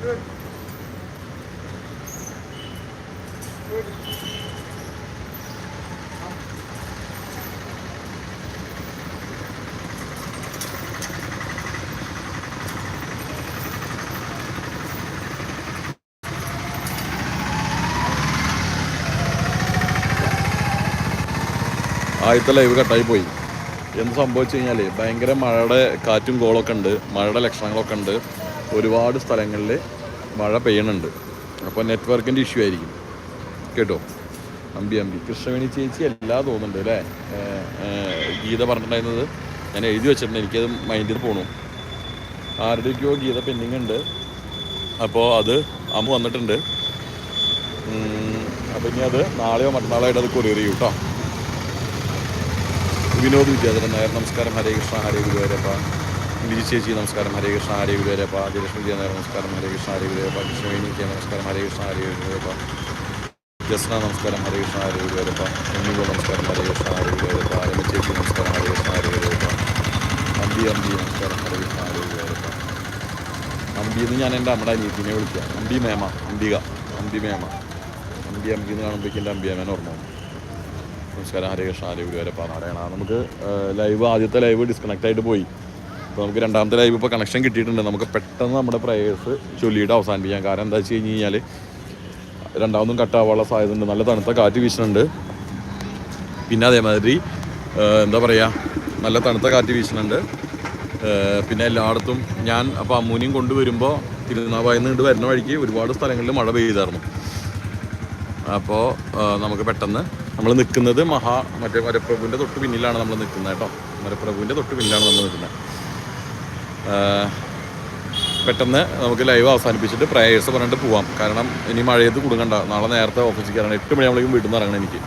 ആദ്യത്തെ ലൈവ് കട്ടായി പോയി. എന്ത് സംഭവിച്ചു കഴിഞ്ഞാൽ ഭയങ്കര മഴയുടെ കാറ്റും കോളൊക്കെ ഉണ്ട്. മഴയുടെ ലക്ഷണങ്ങളൊക്കെ ഉണ്ട്. ഒരുപാട് സ്ഥലങ്ങളിൽ മഴ പെയ്യണുണ്ട്. അപ്പോൾ നെറ്റ്വർക്കിന്റെ ഇഷ്യൂ ആയിരിക്കും. കേട്ടോ? അമ്പി അമ്പി. കൃഷ്ണവേണി ചേച്ചി എല്ലാം തോന്നുന്നുണ്ട് അല്ലേ? ഗീത പറഞ്ഞിട്ടുണ്ടായിരുന്നത് ഞാൻ എഴുതി വെച്ചിട്ടുണ്ട്. എനിക്കത് മൈൻഡിൽ പോണു. ആരുടെയൊക്കെയോ ഗീത പെൻഡിങ് ഉണ്ട്. അപ്പോൾ അത് അമ്മ വന്നിട്ടുണ്ട്. അപ്പോൾ ഇനി അത് നാളെയോ മറ്റന്നാളായിട്ട് അത് കൊറിയർ ചെയ്യും കേട്ടോ. വിനോദ് വിദ്യാധരൻ നായർ നമസ്കാരം. ഹരേ കൃഷ്ണ ഹരേ ഗുരുവായൂരപ്പ. ബിജി ചേച്ചി നമസ്കാരം. ഹരേ കൃഷ്ണ ഹരേ ഗുരുവരേപ്പ ജയലക്ഷ്മി ജയ നമസ്കാരം. ഹരേ കൃഷ്ണ ഹരേ ഗുരുവരേപ്പ കൃഷ്ണവേണി ജയ നമസ്കാരം. ഹരേ കൃഷ്ണ ഹരേ ഗുരുവരേപ്പ ജസ്ന നമസ്കാരം. ഹരേ കൃഷ്ണ ഹരേ ഗുരുവരേപ്പ ഉണ്ണിഗോ നമസ്കാരം. ഹരേ കൃഷ്ണ ഹരേ ഗുരുവരേപ്പ രമ ചേച്ചി നമസ്കാരം. ഹരേ കൃഷ്ണ ഹരേ ഗുരുവരേപ്പ അമ്പി അമ്പി നമസ്കാരം. ഹരേ കൃഷ്ണ ഹരേ ഗുരുവരേപ്പ അമ്പി എന്ന് ഞാൻ എന്റെ അമ്മയുടെ അനിയത്തിനെ വിളിക്കുക. അമ്പി മേമ അംബിക. അമ്പി മേമ. അമ്പി അമ്പി എന്ന് കാണുമ്പോഴേക്കും എന്റെ അമ്പിയമ്മേനെ ഓർമ്മ വന്നു. നമസ്കാരം. ഹരേ കൃഷ്ണ ഹരേ ഗുരുവരേപ്പ നാരായണ നമുക്ക് ലൈവ് ആദ്യത്തെ ലൈവ് ഡിസ്കണക്റ്റ് ആയിട്ട് പോയി. അപ്പോൾ നമുക്ക് രണ്ടാമത്തെ ലൈവ് ഇപ്പോൾ കണക്ഷൻ കിട്ടിയിട്ടുണ്ട്. നമുക്ക് പെട്ടെന്ന് നമ്മുടെ പ്രയേഴ്സ് ചൊല്ലിയിട്ട് അവസാനിപ്പിക്കാം. കാരണം എന്താ വെച്ച് കഴിഞ്ഞ് കഴിഞ്ഞാൽ രണ്ടാമതും കട്ടാവാനുള്ള സാധ്യത ഉണ്ട് നല്ല തണുത്ത കാറ്റ് വീശുന്നുണ്ട് പിന്നെ അതേമാതിരി എന്താ പറയുക നല്ല തണുത്ത കാറ്റ് വീശുന്നുണ്ട് പിന്നെ എല്ലായിടത്തും ഞാൻ അപ്പോൾ അമ്മൂനിയും കൊണ്ടുവരുമ്പോൾ തിരുനാവായിൽ നിന്ന് വരുന്ന വഴിക്ക് ഒരുപാട് സ്ഥലങ്ങളിൽ മഴ പെയ്തായിരുന്നു. അപ്പോൾ നമുക്ക് പെട്ടെന്ന് നമ്മൾ നിൽക്കുന്നത് മഹാ മറ്റേ മരപ്രഭുവിന്റെ തൊട്ട് പിന്നിലാണ് നമ്മൾ നിൽക്കുന്നത് കേട്ടോ. മരപ്രഭുവിന്റെ തൊട്ട് പിന്നിലാണ് നമ്മൾ നിൽക്കുന്നത് പെട്ടെന്ന് നമുക്ക് ലൈവ് അവസാനിപ്പിച്ചിട്ട് പ്രയേഴ്സ് പറഞ്ഞിട്ട് പോവാം. കാരണം ഇനി മഴയത്ത് കുടുങ്ങണ്ട. നാളെ നേരത്തെ ഓഫീസിൽ കയറണം. എട്ട് മണിയാകുമ്പോഴേക്കും വീട്ടിൽ നിന്ന് ഇറങ്ങണം എനിക്ക്.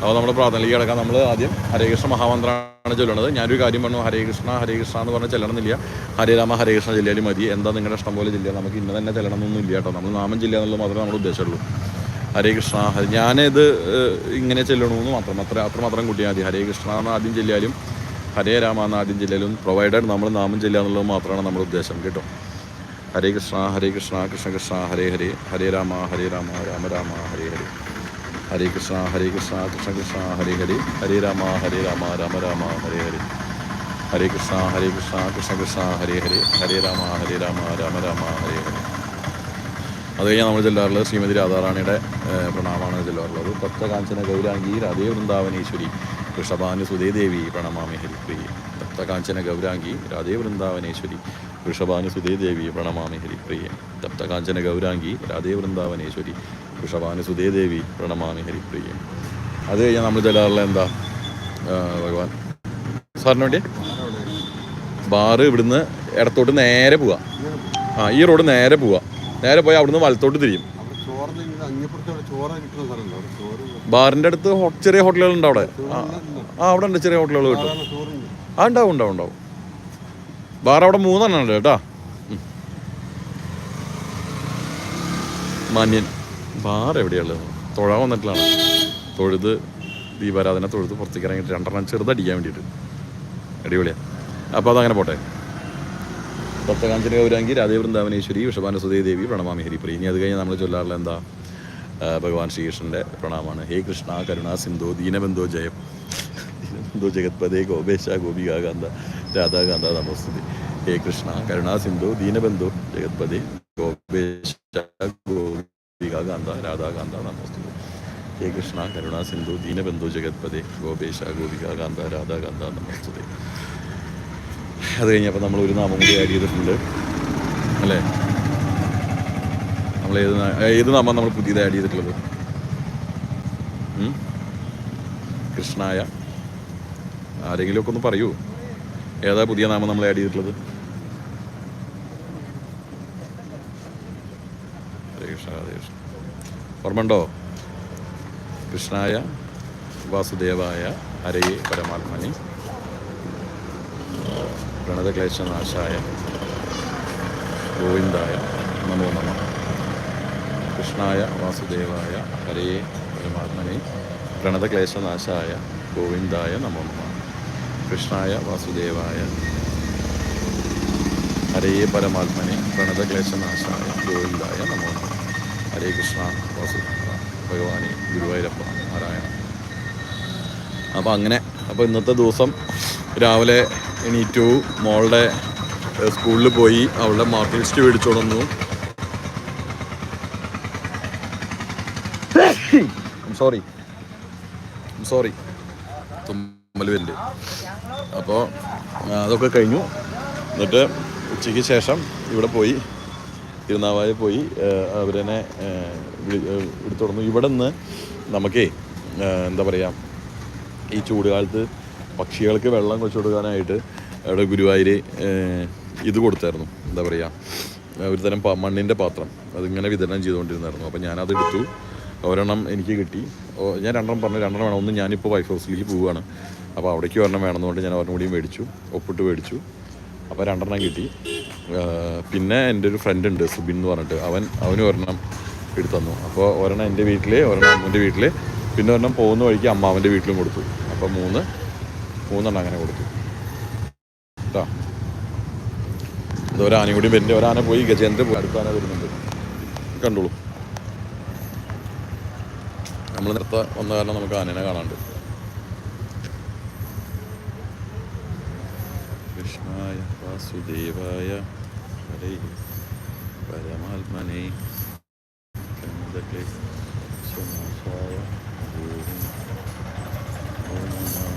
അപ്പോൾ നമ്മുടെ പ്രാർത്ഥനയിലേക്ക് കിടക്കാൻ നമ്മൾ ആദ്യം ഹരേ കൃഷ്ണ മഹാമന്ത്രമാണ് ചൊല്ലണത് ഞാനൊരു കാര്യം പറഞ്ഞു. ഹരേ കൃഷ്ണ ഹരേ കൃഷ്ണ എന്ന് പറഞ്ഞാൽ ചെല്ലണമെന്നില്ല. ഹരേരാമ ഹരേ കൃഷ്ണ ജില്ലയിൽ മതി. എന്താ നിങ്ങളുടെ ഇഷ്ടം പോലെ ജില്ല? നമുക്ക് ഇന്ന് തന്നെ ചെല്ലണമെന്നൊന്നും ഇല്ല കേട്ടോ. നമ്മൾ നാമം ജില്ല എന്നുള്ളത് മാത്രമേ നമ്മൾ ഉദ്ദേശമുള്ളൂ ഹരേ കൃഷ്ണ. ഞാനിത് ഇങ്ങനെ ചെല്ലണമെന്ന് മാത്രം അത്ര അത്രമാത്രം കൂട്ടിയാൽ മതി. ഹരേ കൃഷ്ണ എന്ന് ആദ്യം ചെല്ലിയാലും ഹരേ രാമ എന്ന് ആദ്യം ചെല്ലിയാലും പ്രൊവൈഡഡ് നമ്മൾ നാമം ചെല്ലുക എന്നുള്ളത് മാത്രമാണ് നമ്മുടെ ഉദ്ദേശം കേട്ടോ? ഹരേ കൃഷ്ണ ഹരേ കൃഷ്ണ കൃഷ്ണ കൃഷ്ണ ഹരേ ഹരേ ഹരേ രാമ ഹരേ രാമ രാമ രാമ ഹരേ ഹരേ. ഹരേ കൃഷ്ണ ഹരേ കൃഷ്ണ കൃഷ്ണ കൃഷ്ണ ഹരേ ഹരേ ഹരേ രാമ ഹരേ രാമ രാമ രാമ ഹരേ ഹരേ. ഹരേ കൃഷ്ണ ഹരേ കൃഷ്ണ കൃഷ്ണ കൃഷ്ണ ഹരേ ഹരേ ഹരേ രാമ ഹരേ രാമ രാമ രാമ ഹരേ ഹരേ. അത് കഴിഞ്ഞാൽ നമ്മൾ ചെല്ലാറുള്ളത് ശ്രീമതി രാധാറാണിയുടെ പ്രണാമമാണ് ചെല്ലാറുള്ളത് തപ്തകാഞ്ചന ഗൗരാംഗീർ അതേ വൃന്ദാവനേശ്വരി. വൃഷഭാനു സുധേദേവി പ്രണമാമി ഹരിപ്രിയ തപ്തകാഞ്ചന ഗൗരാംഗി രാധേ വൃന്ദാവനേശ്വരി. വൃഷഭാനു സുധേദേവി പ്രണമാമി ഹരിപ്രിയ തപ്തകാഞ്ചന ഗൗരാംഗി രാധേ വൃന്ദാവനേശ്വരി. വൃഷഭാനു സുധേദേവി പ്രണമാമി ഹരിപ്രിയ അത് കഴിഞ്ഞാൽ നമ്മൾ ചെല്ലാറുള്ള എന്താ? ഭഗവാൻ. സാറിന് വേണ്ടി? ബാറ് ഇവിടുന്ന് ഇടത്തോട്ട് നേരെ പോവാ. ആ ഈ റോഡ് നേരെ പോവാ. നേരെ പോയി അവിടുന്ന് വലത്തോട്ട് തിരിയും. ചോറിന് ചോറ കിട്ടുന്ന സ്ഥലമുണ്ട് ചോറ് ബാറിന്റെ അടുത്ത് ചെറിയ ഹോട്ടലുകൾ ഉണ്ട് അവിടെ. ആ അവിടെ ഉണ്ട് ചെറിയ ഹോട്ടലുകൾ കിട്ടും. ആ ഉണ്ടാവും ഉണ്ടാവും ഉണ്ടാവും. ബാർ അവിടെ മൂന്നെണ്ണം ഉണ്ട് കേട്ടാ. മാന്യൻ. ബാർ എവിടെയുള്ളത് തൊഴാൻ വന്നിട്ടുള്ളതാണ് തൊഴുത് ദീപാരാധന തൊഴുത് പുറത്തേക്ക് ഇറങ്ങിയിട്ട് രണ്ടെണ്ണം ചെറുതടിക്കാൻ വേണ്ടിയിട്ട്. അടിപൊളിയാണ് അപ്പോൾ അതങ്ങനെ പോട്ടെ. ഭക്തകാഞ്ചന ഗൗരാങ്കി രാധേ വൃന്ദാവനേശ്വരി വിഷഭാന സുധേ ദേവി പ്രണമാമി ഹരിപ്രി ഇനി അത് കഴിഞ്ഞ് നമ്മൾ ചൊല്ലാറുള്ള എന്താ? ഭഗവാൻ ശ്രീകൃഷ്ണന്റെ പ്രണാമാണ് ഹേ കൃഷ്ണ കരുണ സിന്ധു ദീനബന്ധോ ജയം. ദീനബന്ധോ ജഗത്പദേ ഗോപേശ ഗോപികാകാന്ത രാധാകാന്ത നമസ്തുതി. ഹേ കൃഷ്ണ കരുണ സിന്ധു ദീനബന്ധു ജഗത്പദേ ഗോപേശ ഗോപികാകാന്ത രാധാകാന്ത നമസ്തുതി. ഹേ കൃഷ്ണ കരുണ സിന്ധു ദീനബന്ധു ജഗത്പദേ ഗോപേശ ഗോപികാകാന്ത രാധാകാന്ത നമസ്തുതി. അത് കഴിഞ്ഞപ്പോൾ നമ്മൾ ഒരു നാമം കൂടി ആഡ് ചെയ്തിട്ടുണ്ട്. അല്ലേ? നമ്മൾ ഏത് ഏത് നാമം നമ്മൾ പുതിയത് ആഡ് ചെയ്തിട്ടുള്ളത്? കൃഷ്ണായ. ആരെങ്കിലുമൊക്കെ ഒന്ന് പറയൂ. ഏതാ പുതിയ നാമം നമ്മൾ ആഡ് ചെയ്തിട്ടുള്ളത്? ഓർമ്മണ്ടോ കൃഷ്ണായ വാസുദേവായ ഹരയെ പരമാത്മനി. പ്രണതക്ലേശനാശായ ഗോവിന്ദായ നമോ നമ. കൃഷ്ണായ വാസുദേവായ ഹരേ പരമാത്മനെ. പ്രണതക്ലേശനാശായ ഗോവിന്ദായ നമോ നമ. കൃഷ്ണായ വാസുദേവായ ഹരേ പരമാത്മനെ. പ്രണതക്ലേശനാശായ ഗോവിന്ദായ നമോ നമ. ഹരേ കൃഷ്ണ വാസു ഭഗവാനെ ഗുരുവായൂരപ്പ നാരായണ. അപ്പോൾ അങ്ങനെ അപ്പോൾ ഇന്നത്തെ ദിവസം രാവിലെ എണീറ്റു മോളുടെ സ്കൂളിൽ പോയി അവളുടെ മാർക്ക് ലിസ്റ്റ് മേടിച്ചോടുന്നു സോറി സോറി വരുന്നുണ്ട് അപ്പോൾ അതൊക്കെ കഴിഞ്ഞു. എന്നിട്ട് ഉച്ചയ്ക്ക് ശേഷം ഇവിടെ പോയി തിരുനാവായ പോയി അവരെന്നെ എടുത്തു തുടർന്നു ഇവിടെ നിന്ന് നമുക്കേ എന്താ പറയുക ഈ ചൂടുകാലത്ത് പക്ഷികൾക്ക് വെള്ളം വെച്ചു കൊടുക്കാനായിട്ട് അവിടെ ഗുരുവായൂർ ഇത് കൊടുത്തായിരുന്നു. എന്താ പറയുക ഒരു തരം മണ്ണിന്റെ പാത്രം. അതിങ്ങനെ വിതരണം ചെയ്തുകൊണ്ടിരുന്നായിരുന്നു. അപ്പോൾ ഞാനത് എടുത്തു. ഒരെണ്ണം എനിക്ക് കിട്ടി. ഞാൻ രണ്ടെണ്ണം പറഞ്ഞു. രണ്ടെണ്ണം വേണം. ഒന്ന് ഞാനിപ്പോൾ വൈഫ് ഹൗസിലേക്ക് പോവുകയാണ്. അപ്പോൾ അവിടേക്ക് ഒരെണ്ണം വേണമെന്നുകൊണ്ട് ഞാൻ ഒരെണ്ണം കൂടിയും മേടിച്ചു. ഒപ്പിട്ട് മേടിച്ചു. അപ്പോൾ രണ്ടെണ്ണം കിട്ടി. പിന്നെ എന്റെ ഒരു ഫ്രണ്ട് ഉണ്ട് സുബിൻ എന്ന് പറഞ്ഞിട്ട്. അവൻ അവന് ഒരെണ്ണം എടുത്തു തന്നു. അപ്പോൾ ഒരെണ്ണം എന്റെ വീട്ടിൽ ഒരെണ്ണം അമ്മന്റെ വീട്ടിൽ പിന്നെ ഒരെണ്ണം പോകുന്ന വഴിക്ക് അമ്മാവന്റെ വീട്ടിലും കൊടുത്തു. അപ്പോൾ മൂന്ന് മൂന്നെണ്ണം അങ്ങനെ കൊടുത്തു. കേട്ടോ ഇത് ഒരാനയും കൂടി വരുന്നുണ്ട് ഒരാന പോയി ഗജേന്ദ്ര പോയി അടുത്താന വരുന്നുണ്ട്. കണ്ടോളൂ. നമ്മൾ നേരത്തെ വന്ന കാരണം നമുക്ക് ആനേനെ കാണാണ്ട് കൃഷ്ണായ വാസുദേവായ ഹരേ പരമാത്മനെ കന്ദക്ലേ സ്വനാശായ ഗോവിന്ദ ഓം നമഃ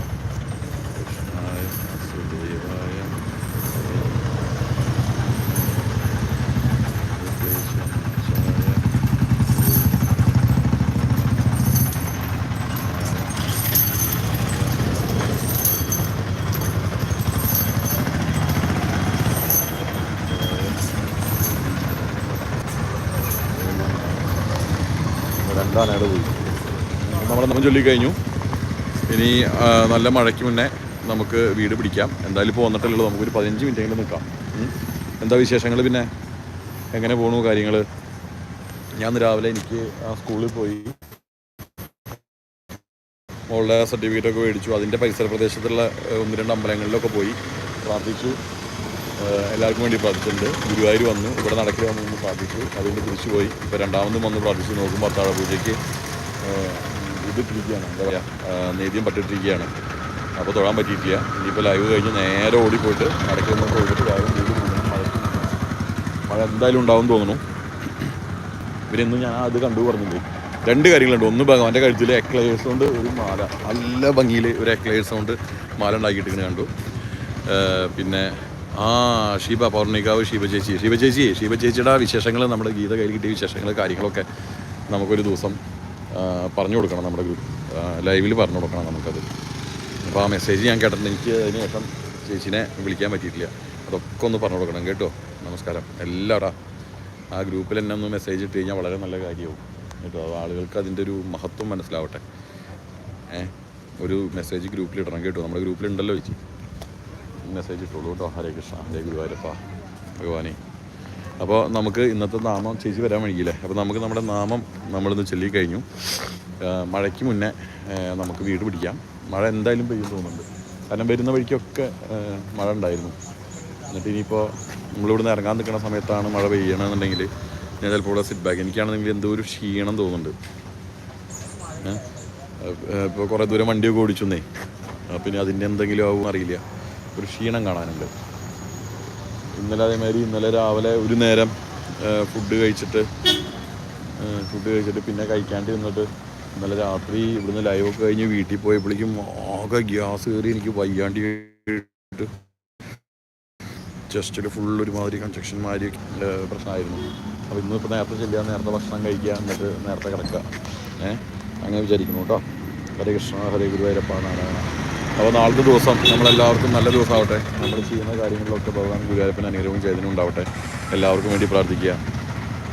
കൃഷ്ണായ വാസുദേവായ ഹരേ കന്ദക്ലേശനാശായ രണ്ടാനയുടെ പോയി. നമ്മൾ നമ്മൾ ചൊല്ലിക്കഴിഞ്ഞു ഇനി നല്ല മഴയ്ക്ക് മുന്നേ നമുക്ക് വീട് പിടിക്കാം. എന്തായാലും ഇപ്പോൾ വന്നിട്ടല്ലോ നമുക്കൊരു പതിനഞ്ച് മിനിറ്റ് എങ്കിലും നിൽക്കാം എന്താ വിശേഷങ്ങൾ പിന്നെ? എങ്ങനെ പോണു കാര്യങ്ങൾ ഞാൻ രാവിലെ എനിക്ക് ആ സ്കൂളിൽ പോയി. മോളുടെ സർട്ടിഫിക്കറ്റൊക്കെ മേടിച്ചു. അതിന്റെ പരിസര പ്രദേശത്തുള്ള ഒന്ന് രണ്ട് അമ്പലങ്ങളിലൊക്കെ പോയി പ്രാർത്ഥിച്ചു. എല്ലാവർക്കും വേണ്ടി പ്രാർത്ഥിച്ചിട്ടുണ്ട്. ഗുരുവായൂർ വന്നു. ഇവിടെ നടക്കിൽ വന്നു ഒന്ന് പ്രാർത്ഥിച്ചു. അതുകൊണ്ട് തിരിച്ചു പോയി ഇപ്പോൾ രണ്ടാമതും വന്ന് പ്രാർത്ഥിച്ചു. നോക്കുമ്പോൾ അത്താഴ പൂജയ്ക്ക് ഇതിട്ടിരിക്കുകയാണ് എന്താ പറയുക നേദ്യം പട്ടിട്ടിരിക്കുകയാണ്. അപ്പോൾ തൊഴാൻ പറ്റിയിട്ടില്ല. ഇനിയിപ്പോൾ ലൈവ് കഴിഞ്ഞ് നേരെ ഓടിപ്പോയിട്ട് നടക്കുന്ന വന്ന് തൊഴിലിട്ട് വേഗം വീട് മഴയ്ക്ക് മഴ എന്തായാലും ഉണ്ടാവും തോന്നുന്നു. ഇവരെന്നും ഞാൻ അത് കണ്ടു പറഞ്ഞില്ലേ? രണ്ട് കാര്യങ്ങളുണ്ട്. ഒന്ന് ഭഗവാന്റെ കഴുത്തിൽ എക്ലേഴ്സ് കൊണ്ട് ഒരു മാല. നല്ല ഭംഗിയിൽ ഒരു എക്ലേഴ്സ് കൊണ്ട് മാല ഉണ്ടാക്കിയിട്ടിങ്ങനെ കണ്ടു. പിന്നെ ആ ഷീബ പൗർണികാവ് ഷീബ ചേച്ചി. ഷീബ ചേച്ചി ഷീബ ചേച്ചിയുടെ വിശേഷങ്ങൾ നമ്മുടെ ഗീത കയ്യിൽ കിട്ടിയ വിശേഷങ്ങൾ കാര്യങ്ങളൊക്കെ നമുക്കൊരു ദിവസം പറഞ്ഞു കൊടുക്കണം നമ്മുടെ ഗ്രൂപ്പ് ലൈവിൽ പറഞ്ഞു കൊടുക്കണം നമുക്കത്. അപ്പോൾ ആ മെസ്സേജ് ഞാൻ കേട്ടിട്ടുണ്ട്. എനിക്ക് അതിന് ശേഷം ചേച്ചിനെ വിളിക്കാൻ പറ്റിയിട്ടില്ല. അതൊക്കെ ഒന്ന് പറഞ്ഞു കൊടുക്കണം കേട്ടോ. നമസ്കാരം. എല്ലാവരും ആ ഗ്രൂപ്പിൽ എന്നെ ഒന്ന് മെസ്സേജ് ഇട്ട് കഴിഞ്ഞാൽ വളരെ നല്ല കാര്യമാവും. കേട്ടോ അത് ആളുകൾക്ക് അതിന്റെ ഒരു മഹത്വം മനസ്സിലാവട്ടെ. ഏ ഒരു മെസ്സേജ് ഗ്രൂപ്പിൽ ഇടണം കേട്ടോ. നമ്മുടെ ഗ്രൂപ്പിലുണ്ടല്ലോ ചേച്ചി. മെസ്സേജ് ഇട്ടുള്ളൂ കേട്ടോ. ഹരേ കൃഷ്ണ. ഹരേ ഗുരുവായൂരപ്പ. ഭഗവാനെ. അപ്പോൾ നമുക്ക് ഇന്നത്തെ നാമം ചേച്ചി വരാൻ വഴിയില്ലേ അപ്പോൾ നമുക്ക് നമ്മുടെ നാമം നമ്മളിന്ന് ചൊല്ലി കഴിഞ്ഞു. ആ, മഴയ്ക്ക് മുന്നേ നമുക്ക് വീട് പിടിക്കാം. മഴ എന്തായാലും പെയ്യും തോന്നുന്നുണ്ട്. കാരണം വരുന്ന വഴിക്കൊക്കെ മഴ ഉണ്ടായിരുന്നു. എന്നിട്ട് ഇനിയിപ്പോൾ നമ്മളിവിടുന്ന് ഇറങ്ങാൻ നിൽക്കുന്ന സമയത്താണ് മഴ പെയ്യണമെന്നുണ്ടെങ്കിൽ ഞാൻ ചിലപ്പോൾ ഇവിടെ സിറ്റ് ബാക്ക് എനിക്കാണെങ്കിൽ എന്തോ ഒരു ക്ഷീണം തോന്നുന്നുണ്ട്. ഇപ്പോൾ കുറേ ദൂരം വണ്ടിയൊക്കെ ഓടിച്ചെന്നേ. പിന്നെ അതിന്റെ എന്തെങ്കിലും ആവും അറിയില്ല. ഒരു ക്ഷീണം കാണാനുണ്ട്. ഇന്നലെ അതേമാതിരി ഇന്നലെ രാവിലെ ഒരു നേരം ഫുഡ് കഴിച്ചിട്ട് ഫുഡ് കഴിച്ചിട്ട് പിന്നെ കഴിക്കാണ്ട് നിന്നിട്ട് ഇന്നലെ രാത്രി ഇവിടുന്ന് ലൈവൊക്കെ കഴിഞ്ഞ് വീട്ടിൽ പോയപ്പോഴേക്കും ആകെ ഗ്യാസ് കയറി എനിക്ക് വയ്യാണ്ടി ഒരു ഫുൾ ഒരുമാതിരി കൺസ്ട്രക്ഷൻ മാതിരി പ്രശ്നമായിരുന്നു. അപ്പോൾ ഇന്ന് ഇപ്പോൾ നേരത്തെ ചെല്ലുക നേരത്തെ ഭക്ഷണം കഴിക്കുക എന്നിട്ട് നേരത്തെ കിടക്കുക. ഏഹ് അങ്ങനെ വിചാരിക്കുന്നു കേട്ടോ. ഹരേ കൃഷ്ണ ഹരേ ഗുരുവായൂരപ്പാണ് നാരായണ അപ്പോൾ നാളത്തെ ദിവസം നമ്മളെല്ലാവർക്കും നല്ല ദിവസമാവട്ടെ. നമ്മൾ ചെയ്യുന്ന കാര്യങ്ങളിലൊക്കെ ഭഗവാൻ ഗുരുവായൂരപ്പൻ അനുഗ്രഹവും ചൈതന്യം ഉണ്ടാവട്ടെ എല്ലാവർക്കും വേണ്ടി പ്രാർത്ഥിക്കുക.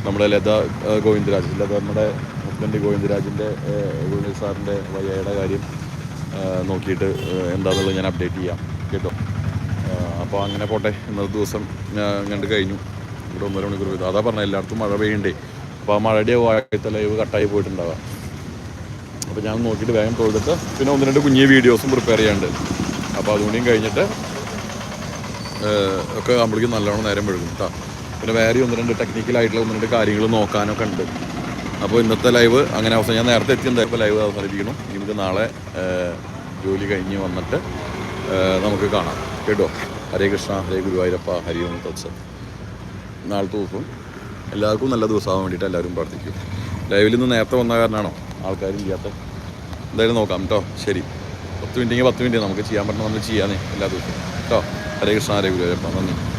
നമ്മുടെ ലത ഗോവിന്ദരാജ് ലത നമ്മുടെ ഹസ്ബൻഡ് ഗോവിന്ദരാജിന്റെ ഗോവിന്ദ സാറിന്റെ വയ്യയുടെ കാര്യം നോക്കിയിട്ട് എന്താണെന്നുള്ളത് ഞാൻ അപ്ഡേറ്റ് ചെയ്യാം. കേട്ടോ? അപ്പോൾ അങ്ങനെ പോട്ടെ. ഇന്നത്തെ ദിവസം കണ്ട് കഴിഞ്ഞു. ഇവിടെ ഒന്നര മണിക്കൂർ അതാ പറഞ്ഞത് എല്ലായിടത്തും മഴ പെയ്യണ്ടേ? അപ്പോൾ ആ മഴയുടെ വാഴത്തെ ലൈവ് കട്ടായി പോയിട്ടുണ്ടാവാം. അപ്പോൾ ഞാൻ നോക്കിയിട്ട് വേഗം തൊഴുതിട്ട് പിന്നെ ഒന്ന് രണ്ട് കുഞ്ഞു വീഡിയോസും പ്രിപ്പയർ ചെയ്യാണ്ട് അപ്പോൾ അതുകൂടിയും കഴിഞ്ഞിട്ട് ഒക്കെ ആകുമ്പോഴേക്കും നല്ലോണം നേരം മെഴുകും കേട്ടോ പിന്നെ വേറെ ഒന്ന് രണ്ട് ടെക്നിക്കലായിട്ടുള്ള ഒന്ന് രണ്ട് കാര്യങ്ങൾ നോക്കാനൊക്കെ ഉണ്ട്. അപ്പോൾ ഇന്നത്തെ ലൈവ് അങ്ങനെ അവസാനം ഞാൻ നേരത്തെ എത്തിയിട്ടുണ്ടായപ്പോൾ ലൈവ് അവസാനിപ്പിക്കണം നമുക്ക് നാളെ ജോലി കഴിഞ്ഞ് വന്നിട്ട് നമുക്ക് കാണാം. കേട്ടോ? ഹരേ കൃഷ്ണ ഹരേ ഗുരുവായൂരപ്പ ഹരി ഓം തത്സം. നാളത്തെ ദിവസം എല്ലാവർക്കും നല്ല ദിവസമാകാൻ വേണ്ടിയിട്ട് എല്ലാവരും പ്രാർത്ഥിക്കും. ലൈവിൽ നിന്ന് നേരത്തെ വന്ന കാരണമാണോ? ആൾക്കാരില്ലാത്ത എന്തായാലും നോക്കാം കേട്ടോ ശരി. പത്ത് മിനിറ്റെങ്കിൽ പത്ത് മിനിറ്റ്. നമുക്ക് ചെയ്യാൻ പറ്റണം നമ്മൾ ചെയ്യാനേ എല്ലാ ദിവസവും. കേട്ടോ ഹരേ കൃഷ്ണ ഹരേ ഗുരുവായൂരപ്പ. നന്ദി.